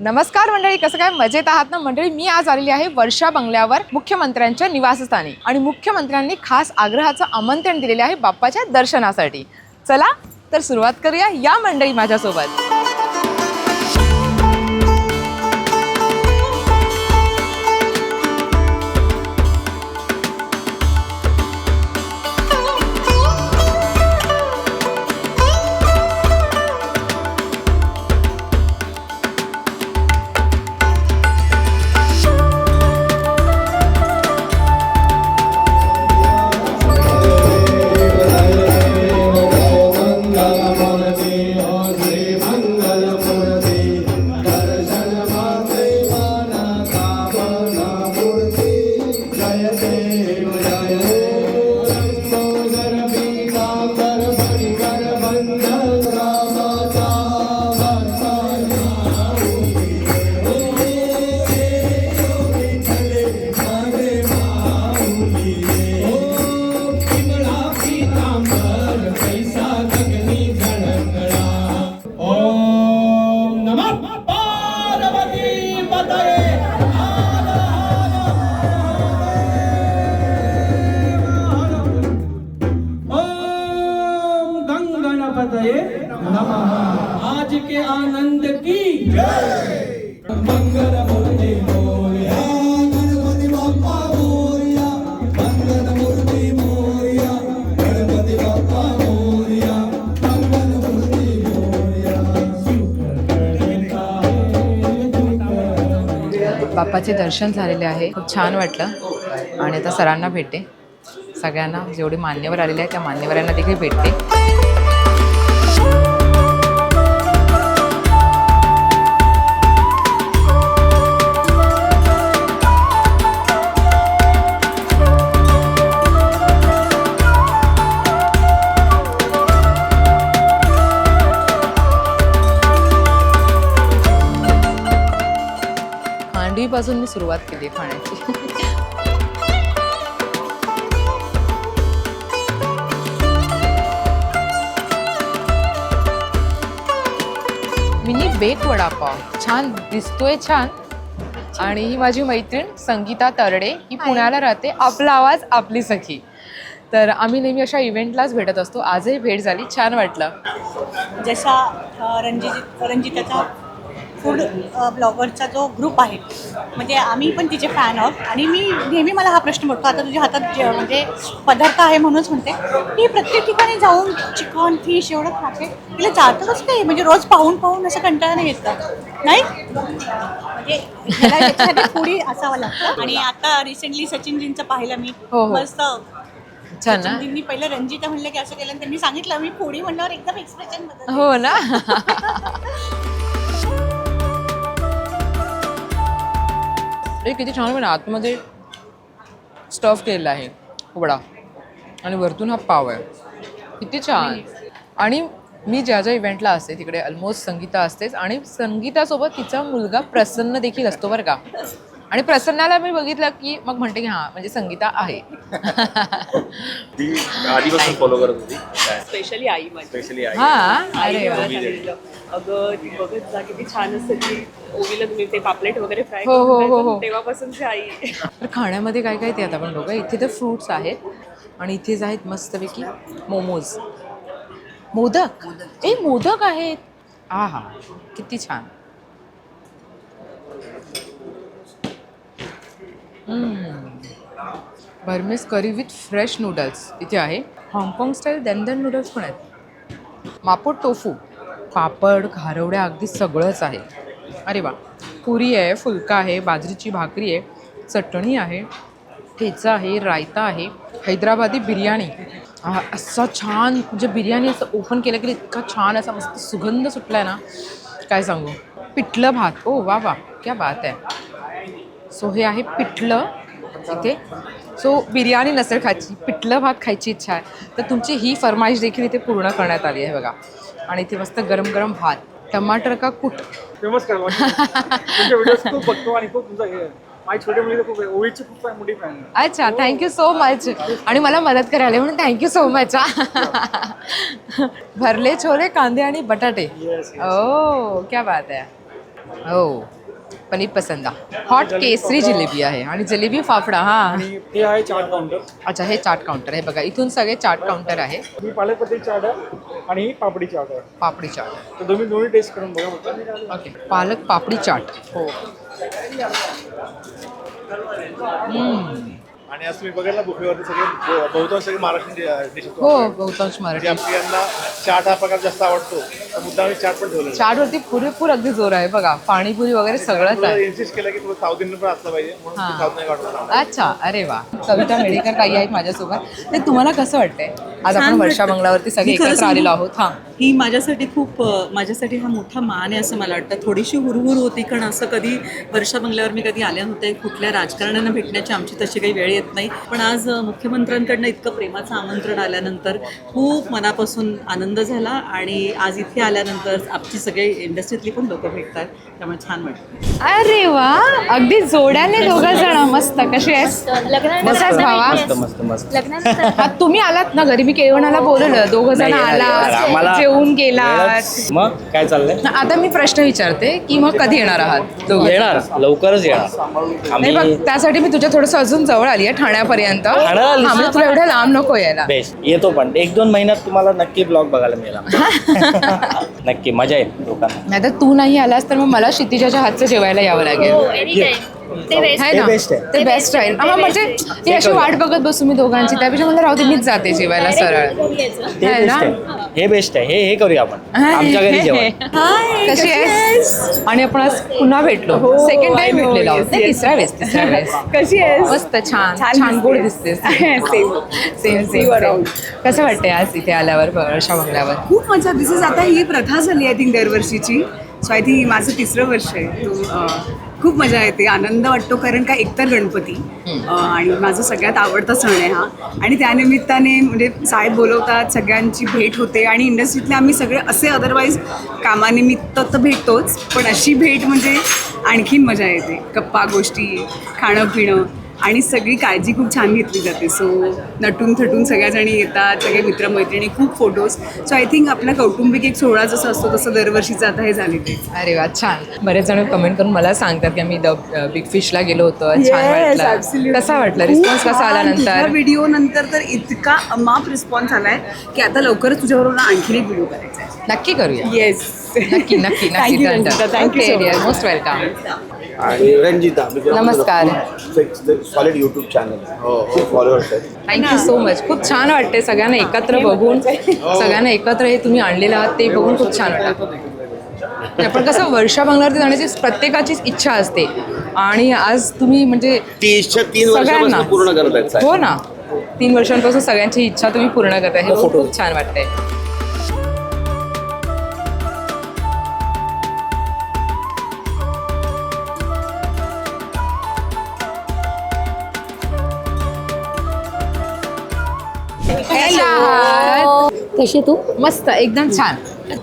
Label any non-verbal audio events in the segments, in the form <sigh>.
नमस्कार मंडळी कसं काय? मजेत आहात ना? मंडळी मी आज आलेली आहे वर्षा बंगल्यावर मुख्यमंत्र्यांच्या निवासस्थानी आणि मुख्यमंत्र्यांनी खास आग्रहाचं आमंत्रण दिलेले आहे बाप्पाच्या दर्शनासाठी. चला तर सुरुवात करूया या मंडळी माझ्यासोबत. दर्शन झालेले आहे. खूप छान वाटलं. आणि आता सरांना भेटते. सगळ्यांना जेवढी मान्यवर आलेले आहे त्या मान्यवरांना देखील भेटते. खांडवीपासून मी सुरुवात केली खाण्याची. Mini bake vada pav. छान दिसतोय छान. आणि ही माझी मैत्रीण संगीता तरडे ही पुण्याला राहते. आपला आवाज आपली सखी. तर आम्ही नेहमी अशा इव्हेंटलाच भेटत असतो. आजही भेट झाली. छान वाटलं. जसा अ, रंजित रंजिताचा फूड ब्लॉगरचा जो ग्रुप आहे. म्हणजे आम्ही पण तिचे फॅन आहोत. आणि मी नेहमी मला हा प्रश्न पडतो. आता तुझ्या हातात जे म्हणजे पदार्थ आहे म्हणूनच म्हणते. ती प्रत्येक ठिकाणी जाऊन चिकन फिश एवढं खाते. तिला जातं कसं काय? म्हणजे रोज पाहून पाहून असं कंटाळा नाही येत? नाही? म्हणजे फुडी असावं लागतं. आणि आता रिसेंटली सचिनजींचं पाहिलं मी. हो, हो. मस्त. सचिनजींनी पहिलं रंजिता म्हणलं की असं केलं आणि त्यांनी सांगितलं. मी फुडी म्हणल्यावर एकदम एक्सप्रेशन हो ना? <laughs> हे किती छान पण आतमध्ये स्टफ केलेला आहे. उबडा आणि वरतून हा पाव आहे. किती छान. आणि मी ज्या ज्या इव्हेंटला असते तिकडे ऑलमोस्ट संगीता असतेच. आणि संगीतासोबत तिचा मुलगा प्रसन्न देखील असतो बरं का. आणि प्रसन्नाला मी बघितलं की मग म्हणते की हां म्हणजे संगीता आहे. ती आधीपासून फॉलो करत होती. स्पेशली आई माझी. स्पेशली आई. हा आईने अरे वा. मला सांगितलं. अगं ती बघत जा किती छान असते ती. ओवीला तुम्ही ते पापलेट वगैरे फ्राय हो, हो, हो, हो. तेव्हापासूनची आई. तर खाण्यामध्ये काय काय ते आता आपण बघा. इथे तर फ्रूट्स आहेत आणि इथेच आहेत मस्तपैकी मोमोज मोदक. ए मोदक आहेत. आ हा किती छान. Burmese curry with fresh noodles इथे आहे. हाँगकाँग स्टाईल दनदन नूडल्स पण आहेत. मापो टोफू. पापड खारवड्या अगदी सगळंच आहे. अरे वा. पुरी आहे फुलका आहे बाजरीची भाकरी आहे चटणी आहे ठेचा आहे रायता आहे हैदराबादी बिर्याणी. असा छान म्हणजे बिर्याणी असं ओपन केलं की इतका छान असा मस्त सुगंध सुटला आहे ना. काय सांगू? पिठलं भात. ओ वा वा. क्या बात आहे. सो हे आहे पिठलं इथे सो बिर्याणी नसेल खायची पिठलं भात खायची इच्छा आहे. तर तुमची ही फरमाईश देखील इथे पूर्ण करण्यात आली आहे बघा. आणि इथे मस्त गरम गरम भात टमाटर का कुट? फेमस <laughs> खूप बघतो आणि खूप तुमचं हे अच्छा थँक्यू सो मच आणि मला मदत करायला म्हणून थँक्यू सो मच भरले छोले कांदे आणि बटाटे. ओ क्या बात आहे. हो पनीर पसंदा. हॉट केसरी जिलेबी आहे आणि जिलेबी फाफडा हा. ते आहे चाट काउंटर अच्छा हे चाट काउंटर आहे. बघा इथून सगळे चाट काउंटर आहे. ही पालक पत्री चाट आहे आणि ही पापडी चाट आहे. पापडी चाट. तर तुम्ही दोन्ही टेस्ट करून बघा ओके पालक पापडी चाट. हो. आणि आज तुम्ही बघायला बुफेवरती सगळे बहुतांश सगळे महाराष्ट्रीयन डिश हो बहुतांश मराठी आमची यांना चाट हा प्रकार जास्त आवडतो तर मुद्दा आम्ही चाट पण ठेवलेला चाटवरती पुरेपूर अगदी जोर आहे बघा. पाणीपुरी वगैरे सगळंच आहे. इन्सिस्ट केलं की थोडं साऊथ इंडियन पण असलं पाहिजे म्हणून हां. साऊथ नाही वाटलं अच्छा अरे वा. कविता मेडेकर ताई आहेत माझ्यासोबत. ते तुम्हाला कसं वाटतंय? आज आपण वर्षा वाटतं. बंगल्यावरती सगळे मी एकत्र? आलेलो आहोत. हां. ही माझ्यासाठी खूप माझ्यासाठी हा मोठा मान आहे असं मला वाटतं. थोडीशी हुरहुर होती कारण असं कधी वर्षा बंगल्यावर मी कधी आले नव्हते. कुठल्या राजकारण्यांना भेटण्याची आमची तशी काही वेळ येत नाही पण आज मुख्यमंत्र्यांकडनं इतकं प्रेमाचं आमंत्रण आल्यानंतर खूप मनापासून आनंद झाला आणि आज इथे आल्यानंतर आमची सगळे इंडस्ट्रीतली पण लोकं भेटतात. त्यामुळे छान वाटतं अरे वा! अगदी जोड्याने दोघं जण मस्त कशी आहेस बसाच भावा. मस्त मस्त हा, तुम्ही आलात ना घरी? मी केळवणाला बोलवलं. दोघं जण नाही, येणार, येणार. आला आम्हाला जेवून गेलात. वेळच- मग काय चाललंय? आता मी प्रश्न विचारते की मग कधी येणार आहात दोघं? येणार. लवकरच येणार. त्यासाठी मी तुझ्या थोडस अजून जवळ आली. आहे ठाण्यापर्यंत. ठाण्याला? हा, म्हणजे तुला एवढ्या लांब नको यायला. बेस्ट. येतो पण. एक दोन महिन्यात तुम्हाला नक्की ब्लॉग बघायला मिळेल <laughs> नक्की. मजा येईल लोकांना. नाही तर तू नाही आलास तर मग मला क्षितिजाच्या हातचं जेवायला यावं लागेल. आहे. ना best आहे. ते बेस्ट राहील हा म्हणजे ही अशी वाट बघत बसू मी दोघांची. त्यापेक्षा मला राहू दे मीच जाते जेवायला सरळ. ते है बेस्ट ना? आहे. हे बेस्ट आहे. हे हे करूया आपण. आमच्या घरी जेवण. कशी आहेस? आणि आपण आज पुन्हा भेटलो. सेकंड टाइम भेटलेलो आहोत. नाही, तिसऱ्या वेळेस तिसऱ्या वेळेस. कशी आहेस? मस्त छान. छान गोड दिसतेस. सेम सेम <laughs> कसं वाटतंय आज इथे आल्यावर वर्षा बंगल्यावर खूप मजा. दिस इज आता ही प्रथा झाली आय थिंक दरवर्षीची. सो आय थिंक माझं तिसरं वर्ष आहे. तो खूप मजा येते आनंद वाटतो कारण का एकतर गणपती आणि माझं सगळ्यात आवडता सण आहे हा. आणि त्यानिमित्ताने म्हणजे साहेब बोलवतात सगळ्यांची भेट होते आणि इंडस्ट्रीतले आम्ही सगळे असे अदरवाईज कामानिमित्त तर भेटतोच पण अशी भेट म्हणजे आणखीन मजा येते. गप्पा गोष्टी खाणं पिणं आणि सगळी काळजी खूप छान घेतली जाते. सो नटून थटून सगळ्याजणी येतात सगळे मित्रमैत्रिणी खूप फोटोज सो आय थिंक आपला कौटुंबिक एक सोहळा जसं असतो तसं दरवर्षीचं आता हे झाले ते. अरे वा छान. बरेच जण कमेंट करून मला सांगतात की आम्ही द बिग फिशला गेलो होतो. छान Yes, वाटलं. absolutely. कसा वाटला खूप रिस्पॉन्स कसा आला छान. तुझ्या नंतर व्हिडिओ नंतर तर इतका अमाप रिस्पॉन्स आलाय की आता लवकरच तुझ्याबरोबर आणखीन एक व्हिडिओ करायचा आहे. नक्की करूया. येस नक्की नक्की <laughs> नक्की थँक्यू मोस्ट वेलकम आणि रंजिता नमस्कार. सॉलिड युट्यूब चॅनल फॉलोअर्स आहेत. थँक्यू सो मच खूप छान वाटते सगळ्यांना एकत्र बघून. सगळ्यांना एकत्र हे तुम्ही आणलेलं आहात ते बघून खूप छान वाटतं. पण कसं वर्षा बंगल्यावरती जाण्याची प्रत्येकाचीच इच्छा असते. आणि आज तुम्ही म्हणजे ती इच्छा तीन सगळ्यांना वर्षापासून पूर्ण करत आहेत साहेब. हो ना. तीन वर्षांपासून सगळ्यांची इच्छा तुम्ही पूर्ण करताय. हे बघून खूप छान वाटतंय. कशा आहात? कशी तू? मस्त एकदम छान.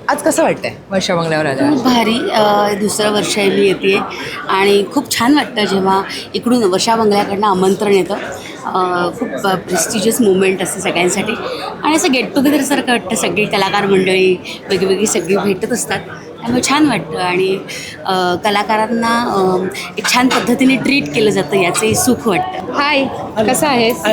आज कसं वाटतंय वर्षा बंगल्यावर आल्या खूप भारी अ, दुसरं वर्ष आहे मी येते. आणि खूप छान वाटतं जेव्हा इकडून वर्षा बंगल्याकडनं आमंत्रण येतं. अ, खूप प्रेस्टिजियस मुवमेंट असते सगळ्यांसाठी. आणि असं गेट टुगेदरसारखं वाटतं सगळी कलाकार मंडळी वेगवेगळी सगळी भेटत असतात. त्यामुळे छान वाटतं आणि कलाकारांना एक छान पद्धतीने ट्रीट केलं जातं याचंही सुख वाटतं. हाय कसं आहेस?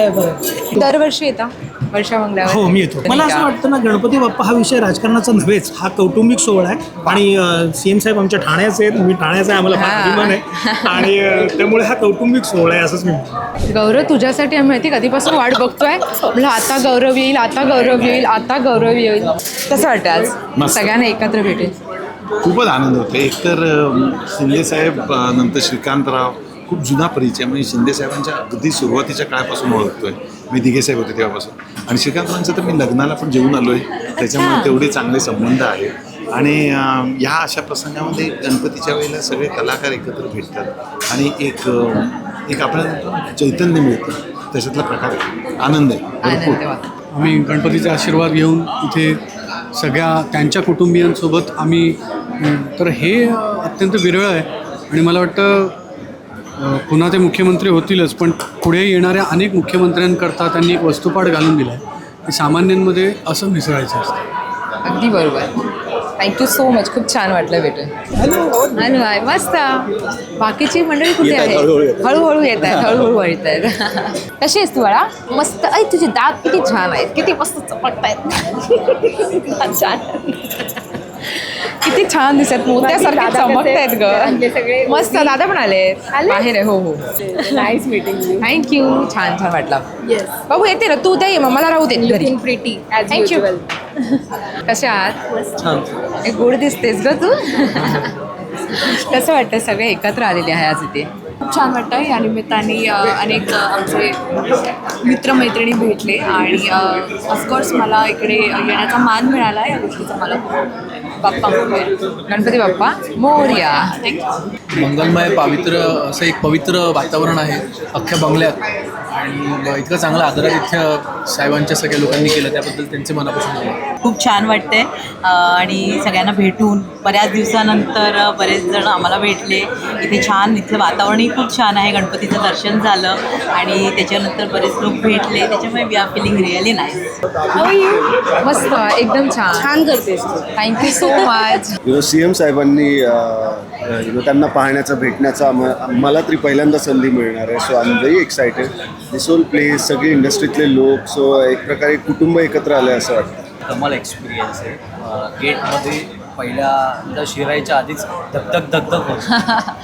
दरवर्षी येता? वर्षा हो मी येतो. मला असं वाटतं ना गणपती बाप्पा हा विषय राजकारणाचा नव्हेच. हा कौटुंबिक सोहळा आहे. आणि सी एम साहेब आमच्या ठाण्याचे आहेत. मी ठाण्याचा आहे आम्हाला फार हा. अभिमान आहे. आणि त्यामुळे हा कौटुंबिक सोहळा आहे असंच मी म्हणतो. गौरव तुझ्यासाठी आम्ही माहिती कधीपासून वाट बघतोय? म्हणलं आता गौरव येईल आता गौरव येईल आता गौरव येईल. कसं वाटतं आज. सगळ्यांना एकत्र भेटेल. खूपच आनंद होतो. एकतर शिंदेसाहेब नंतर श्रीकांतराव खूप जुना परिचय. म्हणजे शिंदेसाहेबांच्या अगदी सुरुवातीच्या काळापासून ओळखतोय. मी दिघेसाहेब होते तेव्हापासून. आणि श्रीकांतरावांचं तर मी लग्नाला पण जेवून आलो आहे त्याच्यामुळे तेवढे चांगले संबंध आहेत आणि या अशा प्रसंगामध्ये गणपतीच्या वेळेला सगळे कलाकार एकत्र भेटतात. आणि एक एक आपल्याला चैतन्य मिळतं. त्याच्यातला प्रकार आहे. आनंद आहे भरपूर. आम्ही गणपतीचे आशीर्वाद घेऊन इथे सगळ्या त्यांच्या कुटुंबियांसोबत आम्ही तर हे अत्यंत विरळ आहे. आणि मला वाटतं पुन्हा ते मुख्यमंत्री होतीलच पण पुढे येणाऱ्या अनेक मुख्यमंत्र्यांकरता त्यांनी एक वस्तुपाठ घालून दिला आहे की सामान्यांमध्ये असं मिसळायचं असतं. अगदी बरोबर. थँक्यू सो मच खूप छान वाटलं भेटून. हॅलो हाय मस्त. बाकीची मंडळी कुठे आहे हळूहळू येत आहेत हळूहळू येत आहेत कशी आहेस तू बाळा? मस्त. ऐ तुझे दात किती छान आहेत. किती मस्त चमकत आहेत <laughs> छान. किती छान दिसत. मोत्यासारखे चमकत आहेत? ग. मस्त. दादा पण आले. बाहेर आहे हो हो. नाईस मीटिंग थँक्यू छान छान वाटलं. बाबू येते ना? तू उद्या ये. मग मला राहू दे प्रिटी थँक्यू कसे आहात? एक गोड दिसतेस ग तू. कसं वाटतं सगळे एकत्र आलेले आहे आज इथे. खूप छान वाटतं या निमित्ताने अनेक आमचे मित्रमैत्रिणी भेटले. आणि ऑफकोर्स मला इकडे येण्याचा मान मिळाला या गोष्टीचा मला खूप बाप्पा गणपती बाप्पा मोर्या. मंगलमय पवित्र असं एक पवित्र वातावरण आहे अख्ख्या बंगल्यात. आणि इतकं चांगलं आदरातिथ्य साहेबांच्या सगळ्या लोकांनी केलं त्याबद्दल त्यांचे मनापासून. खूप छान वाटते. आणि सगळ्यांना भेटून बऱ्याच दिवसानंतर बरेच जण आम्हाला भेटले. इथे छान इथलं वातावरणही खूप छान आहे. गणपतीचं दर्शन झालं आणि त्याच्यानंतर बरेच लोक भेटले. त्याच्यामुळे we are feeling really nice मस्त एकदम छान. छान करतेस thank you so much you know C M साहेबांनी यु नो त्यांना पाहण्याचा भेटण्याचा मला तरी पहिल्यांदा संधी मिळणार आहे. So I am very excited this whole place सगळे इंडस्ट्रीतले लोक सो एक प्रकारे कुटुंब एकत्र आलं असं वाटतं. कमाल एक्सपिरियन्स आहे. गेटमध्ये पहिल्यांदा शिरायच्या आधीच धकधक धकधक होत.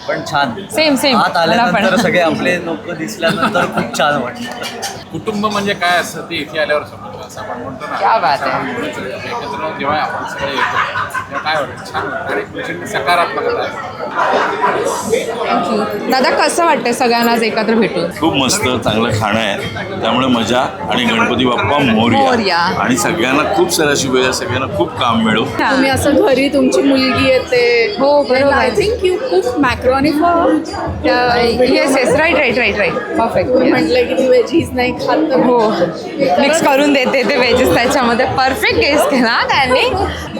पण छान. <laughs> Same, same. आत. आल्यानंतर सगळे आपले लोक दिसल्यानंतर खूप छान वाटलं कुटुंब म्हणजे काय असतं? ते इथे आल्यावर समजलं असं आपण म्हणतो ना. क्या बात आहे. एकत्र जेव्हा आपण सगळे येतो काय वाटतं छान वाटतं सकारात्मकता दादा कसं वाटतंय सगळ्यांना आज एकत्र भेटून? खूप मस्त चांगलं खाणं आहे. त्यामुळे मजा आणि गणपती बाप्पा मोरया. आणि सगळ्यांना खूप साऱ्या शुभेच्छा सगळ्यांना खूप काम मिळो. तुम्ही असं घरी तुमची मुलगी येते. हो बरोबर. I think you cook macaroni for yes yes right right right right perfect म्हटलं की ती व्हेजीज नाही खात हो. मिक्स करून देते ते वेजेस त्याच्यामध्ये. परफेक्ट गेस केला त्यांनी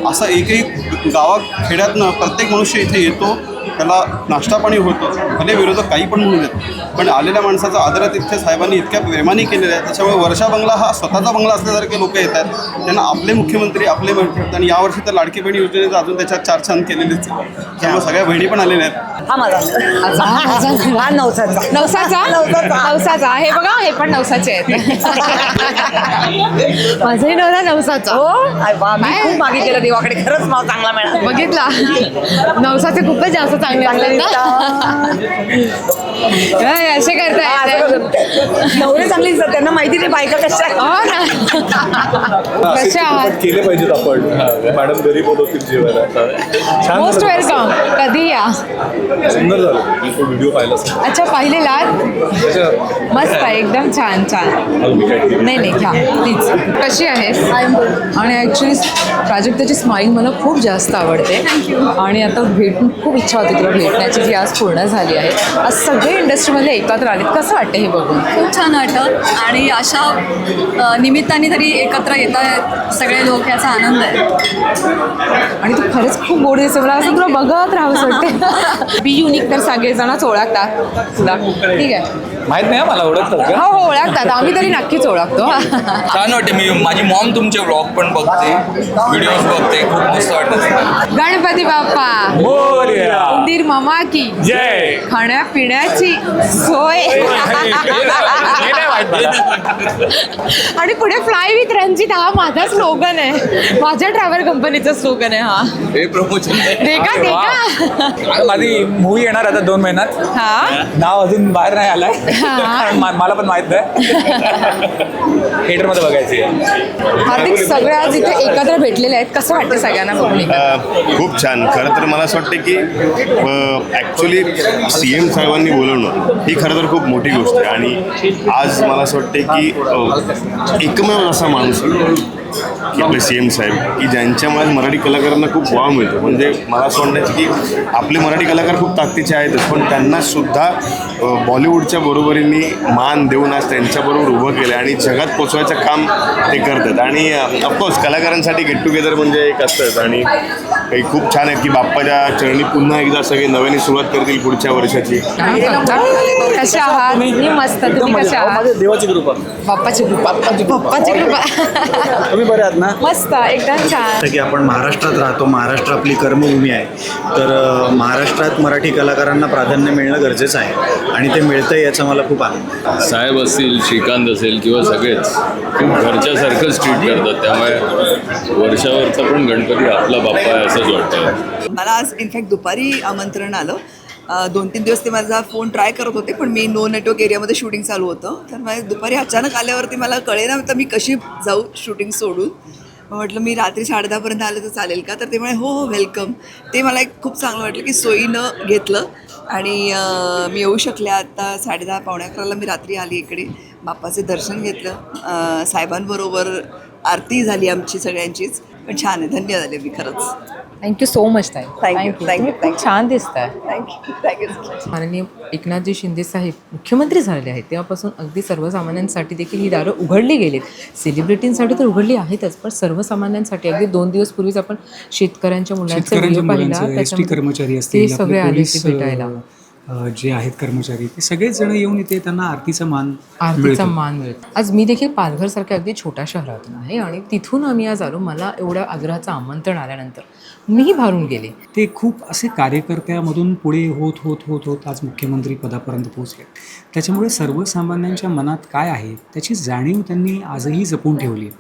असा एकही गावात खेड्यातनं प्रत्येक मनुष्य इथे येतो. त्याला नाश्ता पाणी होतं भले विरोधक काही पण म्हणून देत पण आलेल्या माणसाचा आदरातिथ्य साहेबांनी इतक्या प्रेमाने केलेलं आहे. त्याच्यामुळे वर्षा बंगला हा स्वतःचा बंगला असल्यासारखे लोक येत आहेत. त्यांना आपले मुख्यमंत्री आपले मंत्री आणि यावर्षी तर लाडकी बहिणी योजनेचं अजून त्याच्यात चार छान केलेलेच. त्यामुळे सगळ्या बहिणी पण आलेल्या आहेत. हा माझा. हा नवसाचा. नवसाचा? नवसाचा. हे बघा हे पण नवसाचे आहेत. <laughs> माझाही नवरा नवसाचा. हो? मी खूप मागे केलं देवाकडे. खरंच नाव चांगला मिळाला. बघितला. नवसाचे खूपच जास्त चांगले असतात ना काय असे करताय नवरे चांगली त्यांना माहिती नाही बायका कशा. हो ना. कशा आहात? केले पाहिजेत आपण. मॅडम घरी बोलवतील जेवायला मोस्ट वेलकम कधी या? सुंदर झालं. मी तो व्हिडिओ पाहिला अच्छा पाहिलेला मस्त आहे एकदम छान छान. नाही नाही घ्या प्लीज कशी आहेस? आणि ॲक्च्युली प्राजक्ताची स्माईल मला खूप जास्त आवडते. आणि आता भेटून खूप इच्छा होती तुला भेटण्याची जी आज पूर्ण झाली आहे. आज सगळे इंडस्ट्रीमधले एकत्र आलेत? कसं वाटतं हे बघून? खूप छान वाटतं आणि अशा निमित्ताने तरी एकत्र येत आहेत सगळे लोक याचा आनंद आहे. आणि तू खरंच खूप गोड दिसते मला असं तुला बघत राहावं वाटते बी युनिक तर सगळेजणच ओळखतात तुला ठीक आहे. माहीत नाही मला ओळखतात हो हो ओळखतात. आम्ही तरी नक्कीच ओळखतो. <laughs> छान वाटते मी माझी मॉम तुमचे ब्लॉग पण बघते. व्हिडिओज बघते. खूप मस्त वाटतं गणपती बाप्पा. मोरया. उंदीर मामा की. जय. खाण्यापिण्याची सोय आणि पुढे फ्लाय विथ रणजित हा माझा स्लोगन आहे. माझ्या ट्रॅव्हल कंपनीचा स्लोगन आहे हा. हे प्रमोशन देखा देखा. माझी मूवी येणार आता दोन महिन्यात. हा. नाव अजून बाहेर नाही आलाय. हा. कारण <laughs> मा- मला पण माहीत नाही. थिएटरमध्ये बघायची आहे. हार्दिक सगळे आज इथे एकत्र भेटलेले आहेत. कसं वाटतं सगळ्यांना बघून एकत्र? खूप छान. खरं तर मला असं वाटतं की ॲक्च्युली सी एम साहेबांनी बोलवणं ही खरं तर खूप मोठी गोष्ट आहे. आणि आज मला असं वाटते की एकमेव असा माणूस की आपले सी एम साहेब की ज्यांच्यामुळे मराठी कलाकारांना खूप वाव मिळतो. म्हणजे मला असं वाटायचं की आपले मराठी कलाकार खूप ताकदीचे आहेतच पण त्यांना सुद्धा अ, बॉलिवूडच्या बरोबरीने मान देऊन आज त्यांच्याबरोबर उभं केलं आणि जगात पोचवायचं काम ते करतात. आणि ऑफकोर्स कलाकारांसाठी गेट टुगेदर म्हणजे एक असतंच आणि काही खूप छान आहे की बाप्पाच्या चरणी पुन्हा एकदा सगळे नव्याने सुरुवात करतील पुढच्या वर्षाची. कशा आहात? मी मस्त. तुम्ही कशा आहात? देवाची कृपा. बाप्पाची कृपा बाप्पाची कृपा. तुम्ही बरे आहात ना? मस्त एकदम छान. की आपण महाराष्ट्रात राहतो महाराष्ट्र आपली कर्मभूमी आहे. तर महाराष्ट्रात मराठी कलाकारांना प्राधान्य मिळणं गरजेचं आहे आणि ते मिळतंय याचा मला खूप आनंद आहे. साहेब असतील श्रीकांत असेल किंवा सगळेच खूप घरच्यासारखंच ट्रीट करतात. त्यामुळे वर्षावरचा पण गणपती आपला बाप्पा आहे असंच वाटतं मला आज इनफॅक्ट दुपारी आमंत्रण आलं. दोन तीन दिवस ते माझा फोन ट्राय करत होते पण मी नो नेटवर्क एरियामध्ये शूटिंग चालू होतं. तर माझ्या दुपारी अचानक आल्यावरती मला कळेना तर मी कशी जाऊ शूटिंग सोडून. म्हटलं मी रात्री साडेदहापर्यंत आलं तर चालेल का? तर ते म्हणे हो हो वेलकम. ते मला एक खूप चांगलं वाटलं की सोयीनं घेतलं. आणि मी येऊ शकले आता साडेदहा पावणे अकराला मी रात्री आली इकडे. बाप्पाचे दर्शन घेतलं. साहेबांबरोबर आरती झाली आमची सगळ्यांचीच. पण छान आहे. धन्य झाले मी खरंच थँक्यू सो मच ताई. Thank you, thank you, खूप छान दिसत आहे थँक्यू थँक्यू माननीय एकनाथजी शिंदे साहेब मुख्यमंत्री झालेले आहेत. तेव्हापासून अगदी सर्वसामान्यांसाठी देखील ही दारं उघडली गेलीत. सेलिब्रिटींसाठी तर उघडली आहेतच पण सर्वसामान्यांसाठी अगदी दोन दिवस पूर्वीच आपण शेतकऱ्यांच्या मुलांचा शेतकऱ्यांच्या व्हिडिओ पाहिला मुलांचं एस टी त्याच्यामध्ये कर्मचारी ते असतील आपले सगळे आले पोलीस भेटायला. जे आहेत कर्मचारी ते सगळेच जण येऊन इथे त्यांना आरतीचा मान आरतीचा. मान मिळतो. आज मी देखील पालघरसारख्या अगदी छोट्या शहरातून आहे आणि तिथून आम्ही आज आलो. मला एवढ्या आग्रहाचं आमंत्रण आल्यानंतर मीही भारून गेले. ते खूप असे कार्यकर्त्यामधून पुढे होत होत होत होत आज मुख्यमंत्री पदापर्यंत पोहोचले. त्याच्यामुळे सर्वसामान्यांच्या मनात काय आहे त्याची जाणीव त्यांनी आजही जपून ठेवली.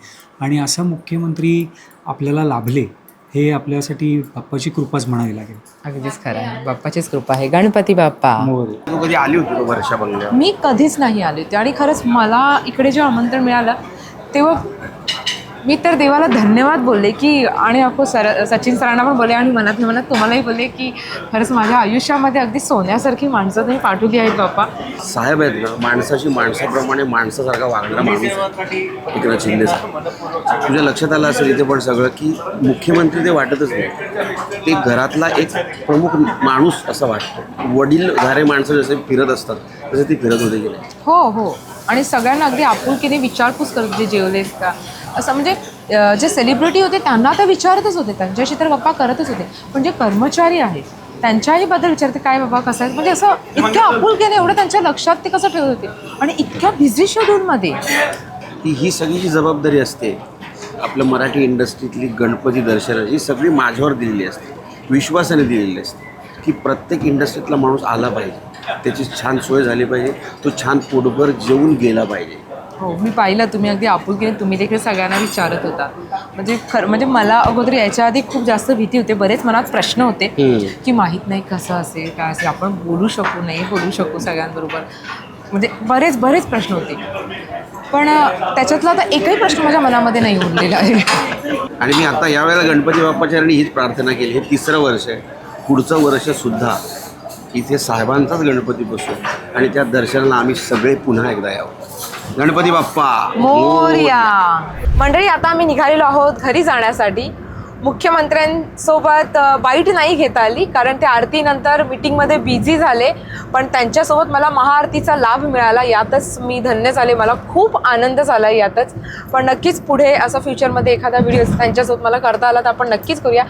आणि असा मुख्यमंत्री आपल्याला लाभले हे आपल्यासाठी बाप्पाची कृपाच म्हणावी लागेल. अगदीच खरं आहे. बाप्पाचीच कृपा आहे. गणपती बाप्पा. तू कधी आली होती का वर्षा मी कधीच नाही आले होते. आणि खरंच मला इकडे जेव्हा आमंत्रण मिळालं तेव्हा मी तर देवाला धन्यवाद बोलले की आणि अको सर सचिन सरांना पण बोलले आणि मनात मनात तुम्हालाही बोलले की खरंच माझ्या आयुष्यामध्ये अगदी सोन्यासारखी माणसं तुम्ही पाठवली आहेत बाप्पा. साहेब आहेत ना माणसाची माणसाप्रमाणे माणसासारखा वागणारा माणूस. एकनाथ शिंदे तुझ्या लक्षात आलं असेल इथे पण सगळं की मुख्यमंत्री ते वाटतच नाही. ते घरातला एक प्रमुख माणूस असं वाटतं. वडील धारे माणसं जसे फिरत असतात तसे ते फिरत होते गेले हो हो. आणि सगळ्यांना अगदी आपुलकीने विचारपूस करत जे जेवलेत का? असं म्हणजे जे सेलिब्रिटी होते त्यांना तर विचारतच होते. त्यांच्याशी तर गप्पा करतच होते. पण जे कर्मचारी आहेत त्यांच्याही बद्दल विचारते काय बाबा कसं आहे? म्हणजे असं इतक्या आपुलकीने एवढं त्यांच्या लक्षात ते कसं ठेवत होते? आणि इतक्या बिझी शेड्यूलमध्ये की ही सगळी जी जबाबदारी असते आपलं मराठी इंडस्ट्रीतली गणपती दर्शन ही सगळी माझ्यावर दिलेली असते. विश्वासाने दिलेली असते. की प्रत्येक इंडस्ट्रीतला माणूस आला पाहिजे. त्याची छान सोय झाली पाहिजे. तो छान पोटभर जेवून गेला पाहिजे. हो मी पाहिलं तुम्ही अगदी आपुलकीने तुम्ही देखील सगळ्यांना विचारत होता. म्हणजे खरं म्हणजे मला अगोदर याच्या आधी खूप जास्त भीती होते. बरेच मनात प्रश्न होते की माहीत नाही कसं असेल काय असेल आपण बोलू शकू नाही बोलू शकू सगळ्यांबरोबर. म्हणजे बरेच बरेच प्रश्न होते. पण त्याच्यातला आता एकही प्रश्न माझ्या मनामध्ये नाही उरलेला आहे. आणि मी आता यावेळेला गणपती बाप्पाच्या आणि हीच प्रार्थना केली. हे तिसरं वर्ष आहे. पुढचं वर्ष सुद्धा इथे साहेबांचाच गणपती बसू. आणि त्या दर्शनाला आम्ही सगळे पुन्हा एकदा यावं. गणपती बाप्पा. मोर्या. मंडळी आता आम्ही निघालेलो आहोत घरी जाण्यासाठी. मुख्यमंत्र्यांसोबत बाईट नाही घेता आली कारण ते आरतीनंतर मिटिंगमध्ये बिझी झाले. पण त्यांच्यासोबत मला महाआरतीचा लाभ मिळाला यातच मी धन्य झाले. मला खूप आनंद झाला यातच. पण नक्कीच पुढे असं फ्युचरमध्ये एखादा व्हिडिओ त्यांच्यासोबत मला करता आला तर आपण नक्कीच करूया.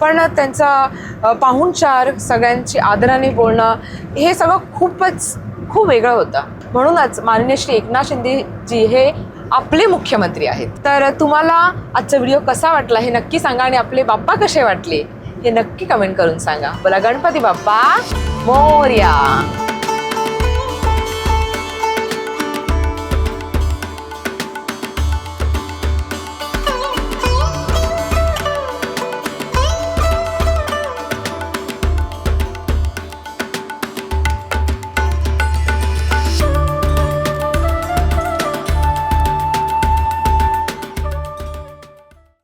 पण त्यांचा पाहुणचार सगळ्यांची आदराने बोलणं हे सगळं खूपच खूप वेगळं होतं. म्हणूनच माननीय श्री एकनाथ शिंदेजी हे आपले मुख्यमंत्री आहेत. तर तुम्हाला आजचा व्हिडिओ कसा वाटला हे नक्की सांगा आणि आपले बाप्पा कसे वाटले हे नक्की कमेंट करून सांगा. बोला गणपती बाप्पा मोर्या.